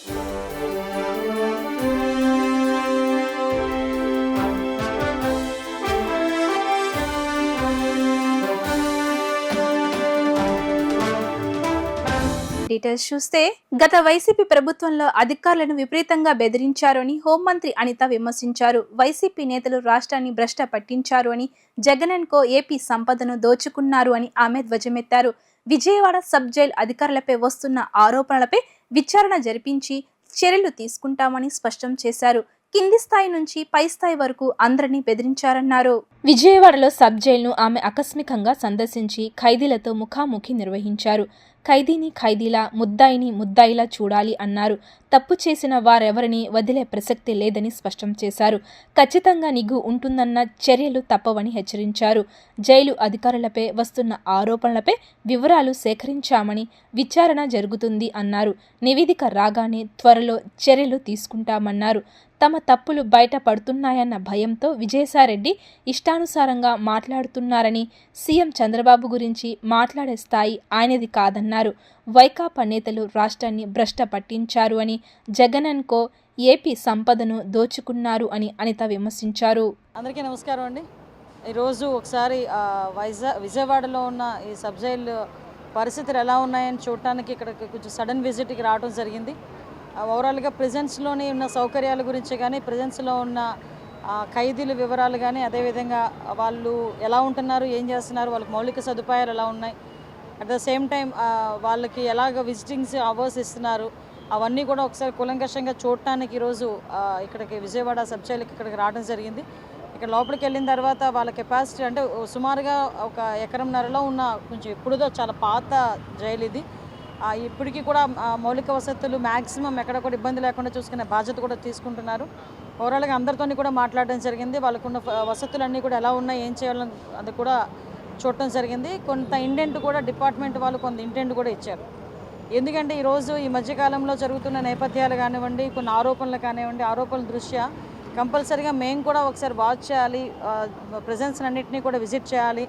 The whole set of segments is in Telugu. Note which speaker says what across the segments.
Speaker 1: డీటెయిల్స్ చూస్తే గత వైసీపీ ప్రభుత్వంలో అధికారులను విపరీతంగా బెదిరించారని హోంమంత్రి అనిత విమర్శించారు. వైసీపీ నేతలు రాష్ట్రాన్ని భ్రష్ట పట్టించారు అని జగన్ కో ఏపీ సంపదను దోచుకున్నారు అని ఆమె ధ్వజమెత్తారు. విజయవాడ సబ్ జైల్ అధికారులపై వస్తున్న ఆరోపణలపై విచారణ జరిపించి చర్యలు తీసుకుంటామని స్పష్టం చేశారు. కింది స్థాయి నుంచి పై స్థాయి వరకు అందరినీ బెదిరించారన్నారు. విజయవాడలో సబ్ జైలును ఆమె ఆకస్మికంగా సందర్శించి ఖైదీలతో ముఖాముఖి నిర్వహించారు. ఖైదీని ఖైదీలా ముద్దాయిని ముద్దాయిలా చూడాలి అన్నారు. తప్పు చేసిన వారెవరిని వదిలే ప్రసక్తి లేదని స్పష్టం చేశారు. ఖచ్చితంగా నిఘు ఉంటుందన్న చర్యలు తప్పవని హెచ్చరించారు. జైలు అధికారులపై వస్తున్న ఆరోపణలపై వివరాలు సేకరించామని విచారణ జరుగుతుంది అన్నారు. నివేదిక రాగానే త్వరలో చర్యలు తీసుకుంటామన్నారు. తమ తప్పులు బయటపడుతున్నాయన్న భయంతో విజయసాయిరెడ్డి ఇష్టానుసారంగా మాట్లాడుతున్నారని సీఎం చంద్రబాబు గురించి మాట్లాడే స్థాయి ఆయనది కాదన్నారు. వైకాపా నేతలు రాష్ట్రాన్ని భ్రష్ట పట్టించారు అని జగనన్కో ఏపీ సంపదను దోచుకున్నారు అని అనిత విమర్శించారు.
Speaker 2: అందరికీ నమస్కారం అండి. ఈరోజు ఒకసారి వైజా విజయవాడలో ఉన్న ఈ సబ్జైల్ పరిస్థితులు ఎలా ఉన్నాయని చూడటానికి ఇక్కడ కొంచెం సడన్ విజిట్కి రావడం జరిగింది. ఓవరాల్గా ప్రజెన్స్లోని ఉన్న సౌకర్యాల గురించి కానీ ప్రజెన్స్లో ఉన్న ఖైదీల వివరాలు కానీ అదేవిధంగా వాళ్ళు ఎలా ఉంటున్నారు ఏం చేస్తున్నారు వాళ్ళకి మౌలిక సదుపాయాలు ఎలా ఉన్నాయి అట్ ద సేమ్ టైం వాళ్ళకి ఎలాగ విజిటింగ్స్ అవర్స్ ఇస్తున్నారు అవన్నీ కూడా ఒకసారి కూలంకషంగా చూడటానికి ఈరోజు ఇక్కడికి విజయవాడ సబ్ జైలుకి ఇక్కడికి రావడం జరిగింది. ఇక్కడ లోపలికి వెళ్ళిన తర్వాత వాళ్ళ కెపాసిటీ అంటే సుమారుగా ఒక ఎకరంన్నరలో ఉన్న కొంచెం ఎప్పుడుదో చాలా పాత జైలు ఇది. ఇప్పటికీ కూడా మౌలిక వసతులు మ్యాక్సిమం ఎక్కడ కూడా ఇబ్బంది లేకుండా చూసుకునే బాధ్యత కూడా తీసుకుంటున్నారు. ఓవరాల్గా అందరితోని కూడా మాట్లాడడం జరిగింది. వాళ్ళకున్న వసతులన్నీ కూడా ఎలా ఉన్నాయి ఏం చేయాలని అది కూడా చూడటం జరిగింది. కొంత ఇంటెంట్ కూడా డిపార్ట్మెంట్ వాళ్ళు కొంత ఇంటెంట్ కూడా ఇచ్చారు. ఎందుకంటే ఈరోజు ఈ మధ్యకాలంలో జరుగుతున్న నేపథ్యాలు కానివ్వండి కొన్ని ఆరోపణలు కానివ్వండి ఆరోపణల దృష్ట్యా కంపల్సరీగా మేము కూడా ఒకసారి వాచ్ చేయాలి ప్రజెన్స్ అన్నింటినీ కూడా విజిట్ చేయాలి.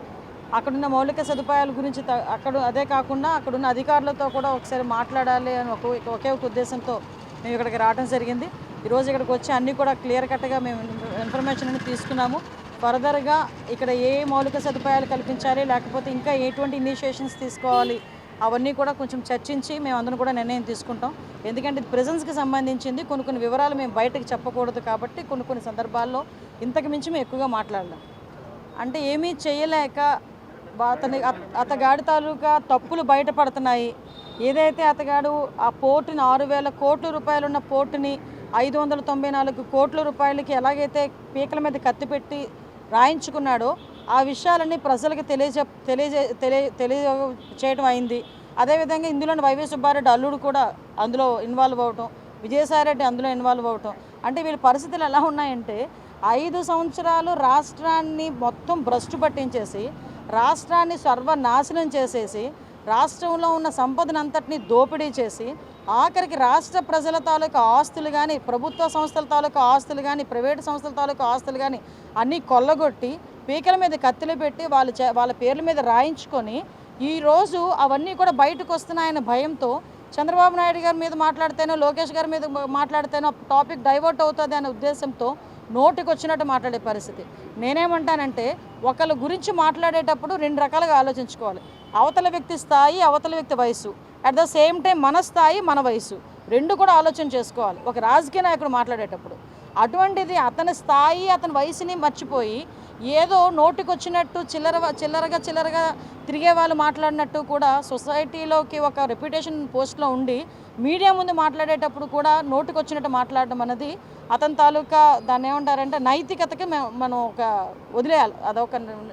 Speaker 2: అక్కడున్న మౌలిక సదుపాయాల గురించి త- అక్కడ అదే కాకుండా అక్కడున్న అధికారులతో కూడా ఒకసారి మాట్లాడాలి అని ఒక ఒకే ఒక ఉద్దేశంతో మేము ఇక్కడికి రావడం జరిగింది. ఈరోజు ఇక్కడికి వచ్చి అన్నీ కూడా క్లియర్ కట్గా మేము ఇన్ఫర్మేషన్ అనేది తీసుకున్నాము. ఫర్దర్గా ఇక్కడ ఏ మౌలిక సదుపాయాలు కల్పించాలి లేకపోతే ఇంకా ఎటువంటి ఇనిషియేషన్స్ తీసుకోవాలి అవన్నీ కూడా కొంచెం చర్చించి మేము అందరం కూడా నిర్ణయం తీసుకుంటాం. ఎందుకంటే ఇది ప్రెజెన్స్కి సంబంధించింది. కొన్ని కొన్ని వివరాలు మేము బయటకు చెప్పకూడదు కాబట్టి కొన్ని కొన్ని సందర్భాల్లో ఇంతకు మించి మేము ఎక్కువగా మాట్లాడలేం. అంటే ఏమీ చేయలేక అతని అత- అతగాడి తాలూకా తప్పులు బయటపడుతున్నాయి. ఏదైతే అతగాడు ఆ పోర్టుని ఆరు వేల కోట్ల రూపాయలున్న పోర్టుని ఐదు వందల తొంభై నాలుగు కోట్ల రూపాయలకి ఎలాగైతే పీకల మీద కత్తిపెట్టి రాయించుకున్నాడో ఆ విషయాలన్నీ ప్రజలకు తెలియజే తెలియజే తెలియ తెలియ చేయడం అయింది. అదేవిధంగా ఇందులోని వైవే సుబ్బారెడ్డి అల్లుడు కూడా అందులో ఇన్వాల్వ్ అవటం విజయసాయిరెడ్డి అందులో ఇన్వాల్వ్ అవటం. అంటే వీళ్ళ పరిస్థితులు ఎలా ఉన్నాయంటే ఐదు సంవత్సరాలు రాష్ట్రాన్ని మొత్తం భ్రష్టు పట్టించేసి రాష్ట్రాన్ని సర్వనాశనం చేసేసి రాష్ట్రంలో ఉన్న సంపదనంతటిని దోపిడీ చేసి ఆఖరికి రాష్ట్ర ప్రజల తాలూకా ఆస్తులు కానీ ప్రభుత్వ సంస్థల తాలూకా ఆస్తులు కానీ ప్రైవేటు సంస్థల తాలూకా ఆస్తులు కానీ అన్నీ కొల్లగొట్టి పీకల మీద కత్తులు పెట్టి వాళ్ళు చే- వాళ్ళ పేర్ల మీద రాయించుకొని ఈరోజు అవన్నీ కూడా బయటకు వస్తున్నాయన్న భయంతో చంద్రబాబు నాయుడు గారి మీద మాట్లాడితేనో లోకేష్ గారి మీద మాట్లాడితేనో టాపిక్ డైవర్ట్ అవుతుంది అనే ఉద్దేశంతో నోటికి వచ్చినట్టు మాట్లాడే పరిస్థితి. నేనేమంటానంటే ఒకళ్ళ గురించి మాట్లాడేటప్పుడు రెండు రకాలుగా ఆలోచించుకోవాలి. అవతల వ్యక్తి స్థాయి అవతల వ్యక్తి వయసు అట్ ద సేమ్ టైం మన స్థాయి మన వయసు రెండు కూడా ఆలోచన చేసుకోవాలి. ఒక రాజకీయ నాయకుడు మాట్లాడేటప్పుడు అటువంటిది అతని స్థాయి అతని వయసుని మర్చిపోయి ఏదో నోటికొచ్చినట్టు చిల్లర చిల్లరగా చిల్లరగా తిరిగే వాళ్ళు మాట్లాడినట్టు కూడా సొసైటీలోకి ఒక రెప్యుటేషన్ పోస్ట్లో ఉండి మీడియా ముందు మాట్లాడేటప్పుడు కూడా నోటికొచ్చినట్టు మాట్లాడడం అనేది అతని తాలూకా దాన్ని ఏమంటారంటే నైతికతకి మనం ఒక వదిలేయాలి. అదొక